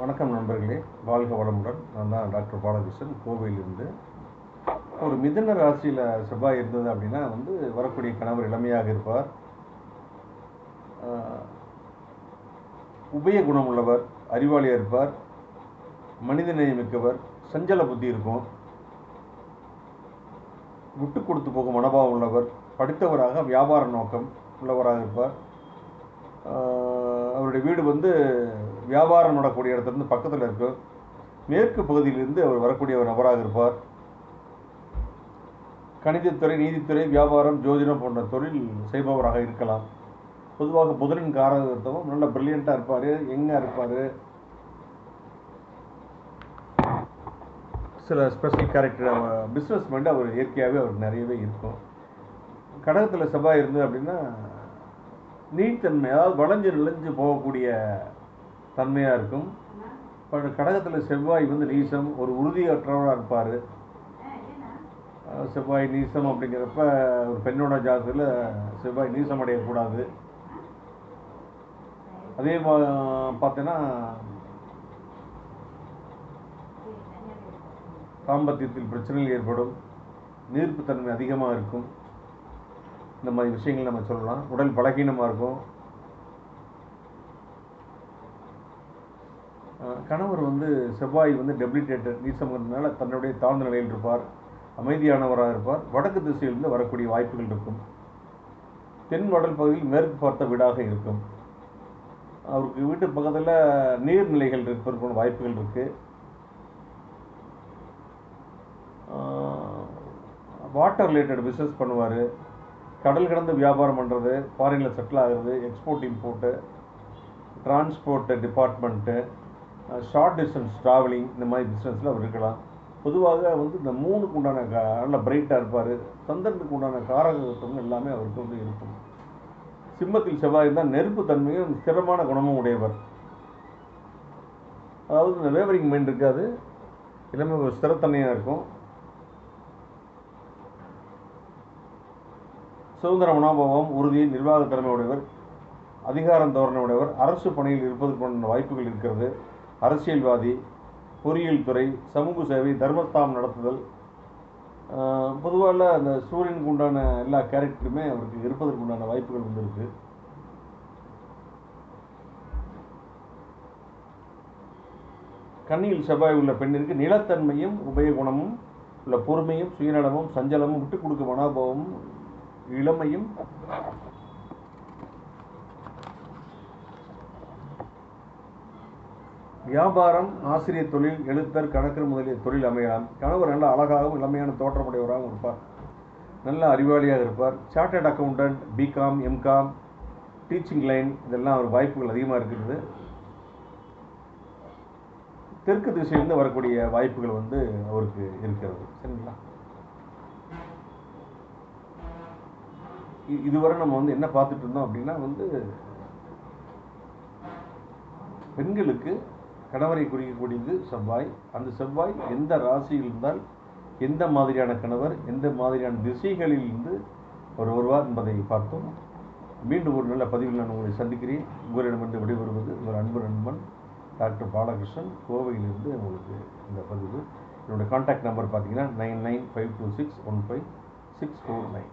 வணக்கம் நண்பர்களே. வாழ்க வளமுடன். நான் தான் டாக்டர் பாலகிருஷ்ணன். கோவையிலிருந்து ஒரு மிதன ராசியில் செவ்வாய் இருந்தது அப்படின்னா வந்து வரக்கூடிய கணவர் இளமையாக இருப்பார். உபய குணம் உள்ளவர் அறிவாளியாக இருப்பார். மனிதநேயம் மிக்கவர் சஞ்சல புத்தி இருக்கும். விட்டு கொடுத்து போகும் மனோபாவம் உள்ளவர் படித்தவராக வியாபார நோக்கம் உள்ளவராக இருப்பார். அவருடைய வீடு வந்து வியாபாரம் நடக்கூடிய இடத்துலேருந்து பக்கத்தில் இருக்கும் மேற்கு பகுதியிலிருந்து அவர் வரக்கூடிய ஒரு நபராக இருப்பார். கணிதத்துறை நீதித்துறை வியாபாரம் ஜோதிடம் போன்ற தொழில் செய்பவராக இருக்கலாம். பொதுவாக புதனின் காரகத்துவம் நல்ல பிரில்லியண்ட்டாக இருப்பார் எங்கே இருப்பார். சில ஸ்பெஷல் கேரக்டர் பிஸ்னஸ் மைண்டு அவர் இயற்கையாகவே அவருக்கு நிறையவே இருக்கும். கடகத்தில் செவ்வாய் இருந்தது அப்படின்னா நீட்தன்மை அதாவது வளைஞ்சு நிலைஞ்சு போகக்கூடிய தன்மையாக இருக்கும். பட் கடகத்தில் செவ்வாய் வந்து நீசம் ஒரு உறுதியற்றவராக இருப்பார். செவ்வாய் நீசம் அப்படிங்கிறப்ப ஒரு பெண்ணோட ஜாதகத்தில் செவ்வாய் நீசம் அடையக்கூடாது. அதே மா பார்த்தீங்கன்னா தாம்பத்தியத்தில் பிரச்சனைகள் ஏற்படும். நீர்ப்புத்தன்மை அதிகமாக இருக்கும். இந்த மாதிரி விஷயங்கள் நம்ம சொல்லலாம். உடல் பலகீனமாக இருக்கும். கணவர் வந்து செவ்வாய் வந்து டெபிலிட்டேட்டர் நீசம்ங்கிறதுனால தன்னுடைய தாழ்ந்த நிலையில் இருப்பார். அமைதியானவராக இருப்பார். வடக்கு திசையிலிருந்து வரக்கூடிய வாய்ப்புகள் இருக்கும். தென் வடல் பகுதியில் மேற்கு பார்த்த வீடாக இருக்கும். அவருக்கு வீட்டு பக்கத்தில் நீர்நிலைகள் இருப்பதற்கான வாய்ப்புகள் இருக்குது வாட்டர் ரிலேட்டட் பிஸ்னஸ் பண்ணுவார். கடல் கடந்து வியாபாரம் பண்ணுறது ஃபாரினில் செட்டில் ஆகிறது export import transport department short distance travelling இந்த மாதிரி பிஸ்னஸில் அவர் இருக்கலாம். பொதுவாக வந்து இந்த மூணுக்கு உண்டான கா நல்ல பிரைட்டாக இருப்பார். சந்திரனுக்கு உண்டான காரகத்துவம் எல்லாமே அவருக்கு வந்து இருக்கும். சிம்மத்தில் செவ்வாய் இருந்தால் நெருப்பு தன்மையும் ஸ்திரமான குணமும் உடையவர். அதாவது இந்த வேவரிங் மைண்ட் இருக்காது. எல்லாமே ஒரு ஸ்திரத்தன்மையாக இருக்கும். சுதந்திர மனோபாவம் உறுதி நிர்வாக திறமை உடையவர் அதிகாரம் தோரணை உடையவர் அரசு பணியில் இருப்பதற்கான வாய்ப்புகள் இருக்கிறது. அரசியல்வாதி பொறியியல் துறை சமூக சேவை தர்மஸ்தானம் நடத்துதல் பொதுவாக அந்த சூரியனுக்கு உண்டான எல்லா கேரக்டருமே அவருக்கு இருப்பதற்கு உண்டான வாய்ப்புகள் வந்திருக்கு கண்ணியில் செவ்வாய் உள்ள பெண்ணிற்கு நிலத்தன்மையும் உபயகுணமும் உள்ள பொறுமையும் சுயநலமும் சஞ்சலமும் விட்டுக் கொடுக்க மனோபாவமும் இளமையும் வியாபாரம் ஆசிரியர் தொழில் எழுத்தர் கணக்கர் முதலிய தொழில் அமையலாம். கணவர் நல்ல அழகாகவும் இளமையான தோற்றமுடையவராகவும் இருப்பார். நல்ல அறிவாளியாக இருப்பார். Chartered accountant BCom MCom teaching line இதெல்லாம் அவர் வாய்ப்புகள் அதிகமாக இருக்கிறது தெற்கு திசையிலிருந்து வரக்கூடிய வாய்ப்புகள் வந்து அவருக்கு இருக்கிறது. சரிங்களா? இதுவரை நம்ம வந்து என்ன பார்த்துட்டு இருந்தோம் அப்படின்னா வந்து பெண்களுக்கு கணவரை குறிக்கக்கூடியது செவ்வாய். அந்த செவ்வாய் எந்த ராசியில் இருந்தால் எந்த மாதிரியான கணவர் எந்த மாதிரியான திசைகளில் இருந்து அவர் வருவார் என்பதை பார்த்தோம் மீண்டும் ஒரு நல்ல பதிவில் நான் உங்களை சந்திக்கிறேன். உங்களிடமிருந்து விடைபெறுவது உங்கள் அன்பு நண்பன் டாக்டர் பாலகிருஷ்ணன். கோவையிலிருந்து உங்களுக்கு இந்த பதிவு. என்னுடைய கான்டாக்ட் நம்பர் பார்த்தீங்கன்னா nine nine five two six one five six four nine.